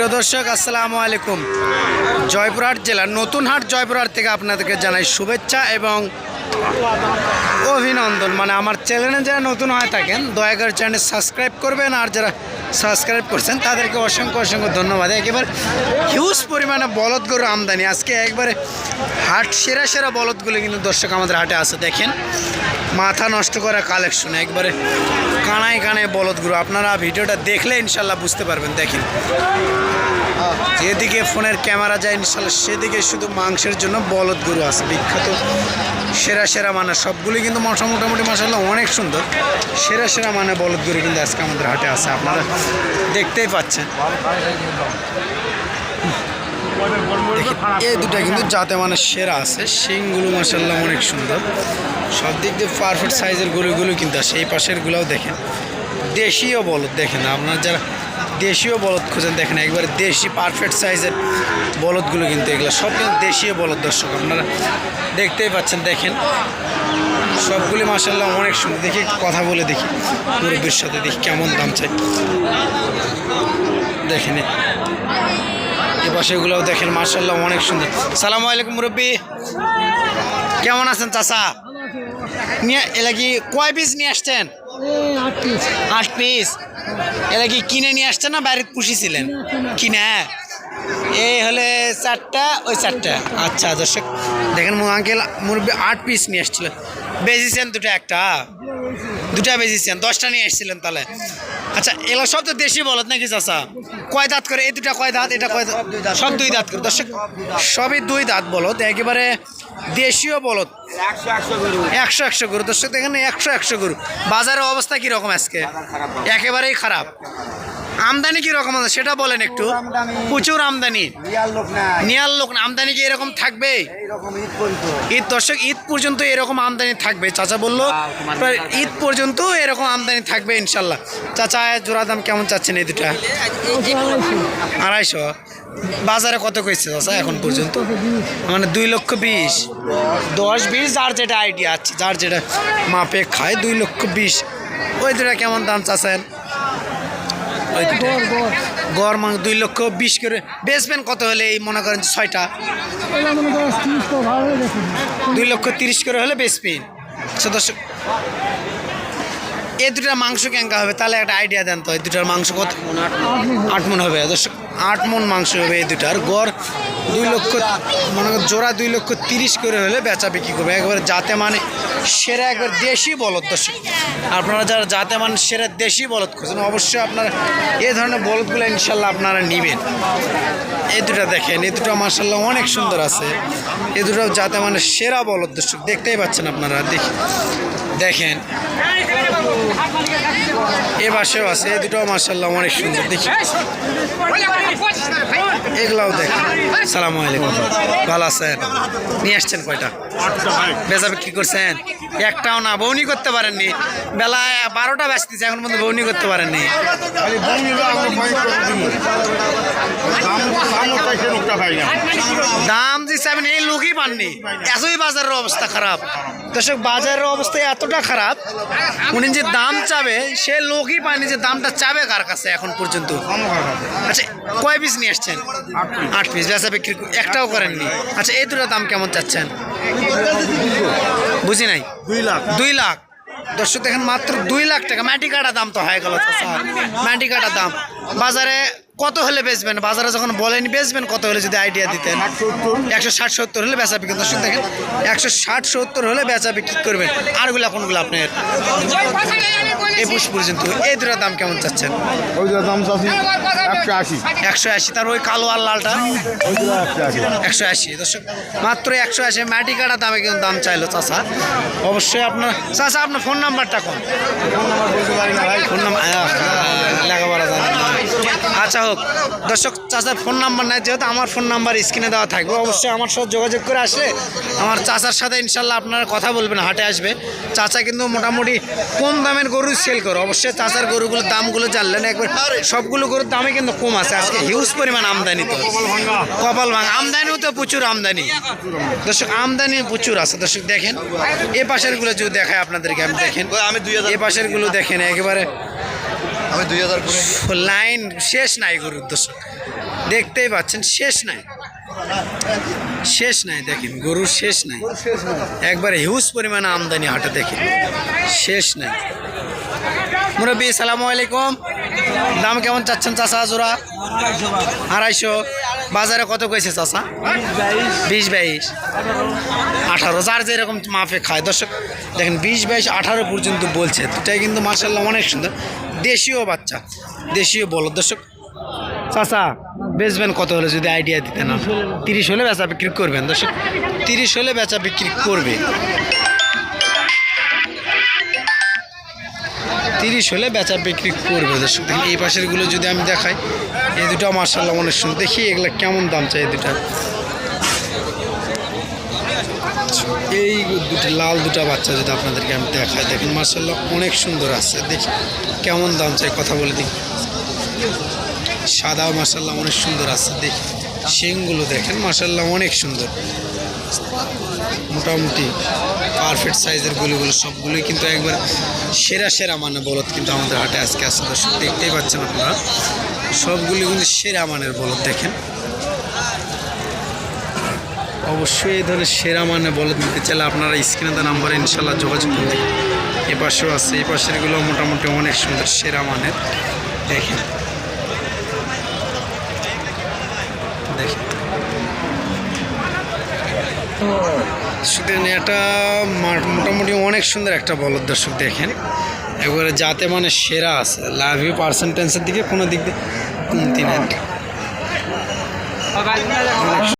সুপ্রিয় দর্শক, আসসালামু আলাইকুম। জয়পুরহাট জেলার নতুন হাট জয়পুরহাট থেকে আপনাদেরকে জানাই শুভেচ্ছা এবং অভিনন্দন। মানে আমার চ্যানেলে যারা নতুন হয়ে থাকেন, দয়া করে চ্যানেল সাবস্ক্রাইব করবেন আর যারা সাবস্ক্রাইব করছেন, তাদেরকে অসংখ্য অসংখ্য ধন্যবাদ। একেবারে হিউজ পরিমাণে বলদ গরু আমদানি। আজকে একবারে হাট সেরা সেরা বলদগুলো কিন্তু দর্শক আমাদের হাটে আছে, দেখেন। মাথা নষ্ট করা কালেকশন একবারে কানায় কানায় বলদ গরু। আপনারা ভিডিওটা দেখলে ইনশাল্লাহ বুঝতে পারবেন, দেখেন। যেদিকে ফোনের ক্যামেরা যায়, ইনশাল্লাহ সেদিকে শুধু মাংসের জন্য বলদ গরু আছে। বিখ্যাত, সেরা সেরা মানে সবগুলি কিন্তু মশা মোটামুটি মাসাল্লাহ অনেক সুন্দর। সেরা সেরা মানে বলদ গরু কিন্তু আজকে আমাদের হাটে আছে। আপনারা দেখতেই পাচ্ছেন। এই দুটা কিন্তু যাতে মানে সেরা আছে। শিংগুলো মাসাল্লাহ অনেক সুন্দর। সব দিক দিয়ে পারফেক্ট সাইজের গরুগুলো কিন্তু আছে। এই পাশের গুলাও দেখেন। দেশীয় বলদ দেখেন আপনার যারা দেশীয় বলদ খুঁজেন দেখেন একবারে দেশি পারফেক্ট সাইজের বলদগুলো কিন্তু এগুলো। সব কিন্তু দেশীয় বলদ দর্শক আপনারা দেখতেই পাচ্ছেন দেখেন। সবগুলি মাসাল্লাহ অনেক সুন্দর। দেখি কথা বলে দেখি মুরব্বীর সাথে দেখি কেমন দাম চাই। দেখেন এ পাশে এগুলোও দেখেন মার্শাল্লাহ অনেক সুন্দর। সালাম আলাইকুম মুরব্বী। কেমন আছেন চাচা? নিয়ে, এলা কি কয় পিস নিয়ে আসছেন? আট পিস এলা কি কিনে নিয়ে আসছেন না বাড়িতে পুষিছিলেন কিনে? এই হলে চারটা, ওই চারটা। আচ্ছা দর্শক, দেখেন আঙ্কেল, মুরব্বী আট পিস নিয়ে আসছিল। বেজিছেন দুটো একটা। দুটা বেজিছেন, দশটা নিয়ে এসেছিলেন তাহলে। আচ্ছা এগুলো সব তো দেশি বলত নাকি চাষা কয় দাঁত করে? এই দুটা কয় দাঁত, এটা কয় দাঁত? সব দুই দাঁত করে। দর্শক, সবই দুই দাঁত বলত একেবারে দেশীয় বলত একশো একশো গরু। দর্শক এখানে একশো একশো গরু। বাজারের অবস্থা কীরকম আজকে? একেবারেই খারাপ। আমদানি কীরকম আছে? সেটা বলেন একটু। প্রচুর আমদানি। নিয়ার লোক না, আমদানি কি এরকম থাকবে? ঈদ দর্শক ঈদ পর্যন্ত এরকম আমদানি থাকবে। চাচা বলল ঈদ পর্যন্ত এরকম আমদানি থাকবে ইনশাল্লাহ। চাচা জোড়া দাম কেমন চাচ্ছেন এই দুটা? আড়াইশো। বাজারে কত কইছে চাচা এখন পর্যন্ত? মানে দুই লক্ষ বিশ। দশ বিশ যার যেটা আইডিয়া আছে যার যেটা মাপে খায় দুই লক্ষ বিশ। ওই দুটা কেমন দাম চাচ্ছেন? দুটা গড় মাংস দুই লক্ষ বিশ করে। বেচবেন কত হলে এই মনে করেন ছয়টা? দুই লক্ষ তিরিশ করে হলে বেচবেন। সদস্য এ দুটার মাংস কেঙ্কা হবে? তাহলে একটা আইডিয়া দেন তো, এই দুটার মাংস কত? আট মন হবে। আট মন মাংস হবে এই দুটার। গড় দুই লক্ষ, মনে করেন জোড়া দুই লক্ষ তিরিশ করে হলে বেচা বিক্রি করবে। একবারে যাতে মানে সেরা, একবার দেশি বলদ দর্শক। আপনারা যারা যাতে মানে সেরা দেশি বলদ খুঁজছেন, অবশ্যই আপনারা এই ধরনের বলদগুলো ইনশাল্লাহ আপনারা নেবেন। এই দুটো দেখেন এই দুটো মার্শাল্লাহ অনেক সুন্দর আছে। এ দুটো যাতে মানে সেরা বলদ দর্শক, দেখতেই পাচ্ছেন আপনারা, দেখি। দেখেন এ বাসেও আছে, এ দুটো মার্শাল্লাহ অনেক সুন্দর, দেখি। এগুলাও দেখ। সালাম আলাইকুম। ভালো আছেন? নিয়ে আসছেন কয়টা? বেচা বিক্রি করছেন? একটাও না বৌনি করতে পারেননি। বেলা বারোটা ব্যস্তিছে এখন পর্যন্ত বৌনি করতে পারেননি। দাম দিচ্ছে আপনি এই লোকই পাননি। এতই বাজারের অবস্থা খারাপ। দর্শক বাজারের অবস্থা এতটা খারাপ উনি যে দাম চাবে সে লোকই পায়নি যে দামটা চাবে কার কাছে এখন পর্যন্ত। আচ্ছা কয় পিস নিয়ে আসছেন? আট পিস বেচা বিক্রি একটাও করেননি। আচ্ছা এই দুটো দাম কেমন চাচ্ছেন? বুঝি নাই? দুই লাখ। দুই লাখ। দর্শক দেখেন মাত্র দুই লাখ টাকা। মাটি কাটা দাম তো হয়ে গেল মাটি কাটা দাম। বাজারে কত হলে বেচবেন? বাজারে যখন বলেন বেচবেন কত হলে যদি আইডিয়া দিতেন? একশো ষাট সত্তর হলে বেচা বিক্রি। দর্শক দেখেন একশো ষাট সত্তর হলে বেচা বিক্রি করবেন। আরগুলো কোনগুলো আপনার? একুশ পর্যন্ত। এই দুটার দাম কেমন চাচ্ছেন? ওই দুটো দাম চাচ্ছি একশো আশি। একশো আশি তার ওই কালো আর লালটা? একশো আশি। দর্শক মাত্র একশো আশি। মাটি কাটা দামে কিন্তু দাম চাইলো চাচা। অবশ্যই আপনার চাচা আপনার ফোন নাম্বারটা কোন? ফোন নাম্বার লেখাপড়া জানেন না। আচ্ছা হোক। দর্শক, চাচার ফোন নাম্বার নাই, যেহেতু আমার ফোন নাম্বার স্ক্রিনে দেওয়া থাকবে, অবশ্যই আমার সাথে যোগাযোগ করে আসলে আমার চাচার সাথে ইনশাল্লাহ আপনারা কথা বলবেন, হাটে আসবে। চাচা কিন্তু মোটামুটি কম দামের গরু সেল করে। অবশ্যই চাচার গরুগুলোর দামগুলো জানলেন একবার। সবগুলো গরুর দামে কিন্তু কম আছে। আজকে হিউজ পরিমাণ আমদানি তো। কপাল ভাঙা। আমদানিও তো প্রচুর আমদানি। দর্শক, আমদানি প্রচুর আছে। দর্শক, দেখেন, এ পাশেরগুলো যদি দেখায় আপনাদেরকে, আমি দেখেন। এ পাশেরগুলো দেখেন, একেবারে আমি দুই হাজার লাইন শেষ নাই গরুর দর্শক। দেখতেই পাচ্ছেন, শেষ নাই। শেষ নাই, দেখেন, গরুর শেষ নাই। একবার হিউজ পরিমাণে আমদানি হাটে দেখেন। শেষ নাই। মুরব্বী, সালামু আলাইকুম। দাম কেমন চাচ্ছেন চাষা জোড়া? আড়াইশো। বাজারে কত কইছে চাষা বিশ বাইশ। আঠারো। যার যেরকম মাফে খায়। দর্শক, দেখেন, বিশ বাইশ, আঠারো পর্যন্ত বলছে। দুটাই কিন্তু মার্শাল্লাহ অনেক সুন্দর। দেশীয় বাচ্চা, দেশীয় বলো। দর্শক, চাচা, বেচবেন কত হলে যদি আইডিয়া দিতেন? তিরিশ হলে বেচা বিক্রি করবেন। দর্শক, তিরিশ হলে বেচা বিক্রি করবে। তিরিশ হলে বেচা বিক্রি করবে দর্শক। দেখেন এই পাশেরগুলো যদি আমি দেখাই, এই দুটো মার্শাল্লাহ অনেক সুন্দর। দেখি এগুলো কেমন দাম চাই এই দুটা? এই দুটো লাল দুটা বাচ্চা যদি আপনাদেরকে আমি দেখাই, দেখেন মার্শাল্লাহ অনেক সুন্দর আছে। দেখি কেমন দাম চাই, কথা বলে দিই। সাদা মার্শাল্লাহ অনেক সুন্দর আছে। দেখি, শিংগুলো দেখেন মার্শাল্লাহ অনেক সুন্দর। মোটামুটি পারফেক্ট সাইজের গুলিগুলো সবগুলোই কিন্তু একবার সেরা সেরা মানে বলদ কিন্তু আমাদের হাটে আজকে আসছে দর্শক, দেখতেই পাচ্ছেন আপনারা। সবগুলি কিন্তু সেরা মানের বলদ, দেখেন। অবশ্যই এই ধরনের সেরা মানে বলদ নিতে চাইলে আপনারা স্ক্রিনে দেওয়া নাম্বারে ইনশাল্লাহ যোগাযোগ করুন। এ পাশেও আছে, এই পাশেরগুলো মোটামুটি অনেক সুন্দর, সেরা মানের। দেখেন। শুধু এটা মোটামুটি অনেক সুন্দর একটা বলদ দর্শক দেখেন। একবারে যাতে মানে সেরা আছে। লাভ ইউ পার্সেন্টেন্সের দিকে কোনো দিক দিয়ে কমতি নেই।